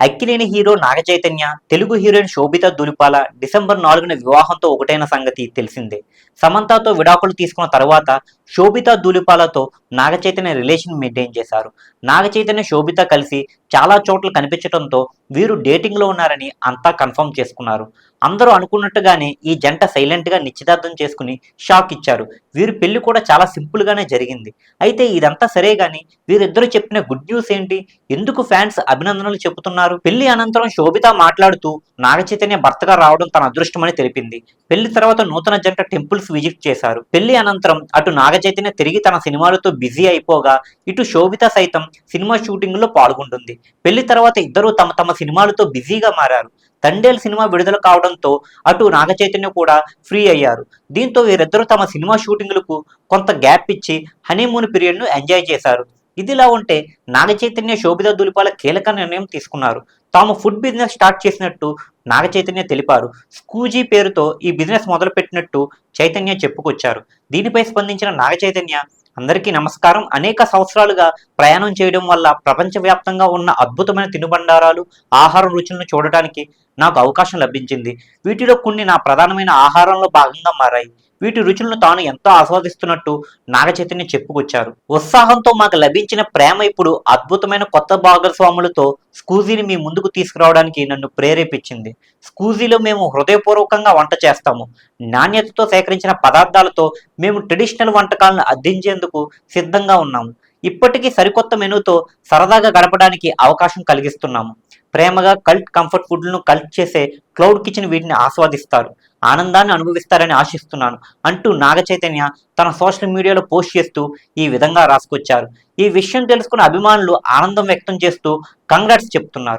Akkineni hero Naga Chaitanya Telugu heroine Sobhita Dhulipala December నాలుగున వివాహంతో ఒకటైన సంగతి తెలిసిందే. సమంతతో విడాకులు తీసుకున్న తర్వాత శోభిత దూలిపాలతో నాగచైతన్య రిలేషన్ మెయింటైన్ చేశారు. నాగచైతన్య శోభిత కలిసి చాలా చోట్ల కనిపించడంతో వీరు డేటింగ్లో ఉన్నారని అంతా కన్ఫర్మ్ చేసుకున్నారు. అందరూ అనుకున్నట్టుగానే ఈ జంట సైలెంట్గా నిశ్చితార్థం చేసుకుని షాక్ ఇచ్చారు. వీరి పెళ్ళి కూడా చాలా సింపుల్ గానే జరిగింది. అయితే ఇదంతా సరే కానీ వీరిద్దరూ చెప్పిన గుడ్ న్యూస్ ఏంటి? ఎందుకు ఫ్యాన్స్ అభినందనలు చెబుతున్నారు? పెళ్ళి అనంతరం శోభిత మాట్లాడుతూ నాగచైతన్య భర్తగా రావడం తన అదృష్టమని తెలిపింది. పెళ్ళి తర్వాత నూతన జంట టెంపుల్స్ విజిట్ చేశారు. పెళ్ళి అనంతరం అటు నాగ చైతన్య తిరిగి తన సినిమాలతో బిజీ అయిపోగా ఇటు శోభిత సైతం సినిమా షూటింగ్లో పాల్గొంటుంది. పెళ్ళి తర్వాత ఇద్దరూ తమ తమ సినిమాలతో బిజీగా మారారు. తండేల్ సినిమా విడుదల కావడంతో అటు నాగ చైతన్య కూడా ఫ్రీ అయ్యారు. దీంతో వీరిద్దరూ తమ సినిమా షూటింగ్లకు కొంత గ్యాప్ ఇచ్చి హనీమూన్ పీరియడ్ను ఎంజాయ్ చేశారు. ఇదిలా ఉంటే నాగ చైతన్య శోభిత దులిపాల కీలక నిర్ణయం తీసుకున్నారు. తాము ఫుడ్ బిజినెస్ స్టార్ట్ చేసినట్టు నాగ చైతన్య తెలిపారు. స్కూజీ పేరుతో ఈ బిజినెస్ మొదలుపెట్టినట్టు చైతన్య చెప్పుకొచ్చారు. దీనిపై స్పందించిన నాగ చైతన్య అందరికీ నమస్కారం. అనేక సంవత్సరాలుగా ప్రయాణం చేయడం వల్ల ప్రపంచవ్యాప్తంగా ఉన్న అద్భుతమైన తినుబండారాలు ఆహార రుచులను చూడటానికి నాకు అవకాశం లభించింది. వీటిలో కొన్ని నా ప్రధానమైన ఆహారంలో భాగంగా మారాయి. వీటి రుచులను తాను ఎంతో ఆస్వాదిస్తున్నట్టు నాగచైతన్య చెప్పుకొచ్చారు. ఉత్సాహంతో మాకు లభించిన ప్రేమ ఇప్పుడు అద్భుతమైన కొత్త భాగస్వాములతో స్కూజీని మీ ముందుకు తీసుకురావడానికి నన్ను ప్రేరేపించింది. స్కూజీలో మేము హృదయపూర్వకంగా వంట చేస్తాము. నాణ్యతతో సేకరించిన పదార్థాలతో మేము ట్రెడిషనల్ వంటకాలను అందించేందుకు సిద్ధంగా ఉన్నాము. ఇప్పటికీ సరికొత్త మెనూతో సరదాగా గడపడానికి అవకాశం కలిగిస్తున్నాము. ప్రేమగా కల్ట్ కంఫర్ట్ ఫుడ్లను కల్ట్ చేసే క్లౌడ్ కిచెన్ వీటిని ఆస్వాదిస్తారు. ఆనందాన్ని అనుభవిస్తారని ఆశిస్తున్నాను. అంటూ నాగ చైతన్య తన సోషల్ మీడియాలో పోస్ట్ చేస్తూ ఈ విధంగా రాసుకొచ్చారు. ఈ విషయం తెలుసుకున్న అభిమానులు ఆనందం వ్యక్తం చేస్తూ కంగ్రాట్స్ చెప్తున్నారు.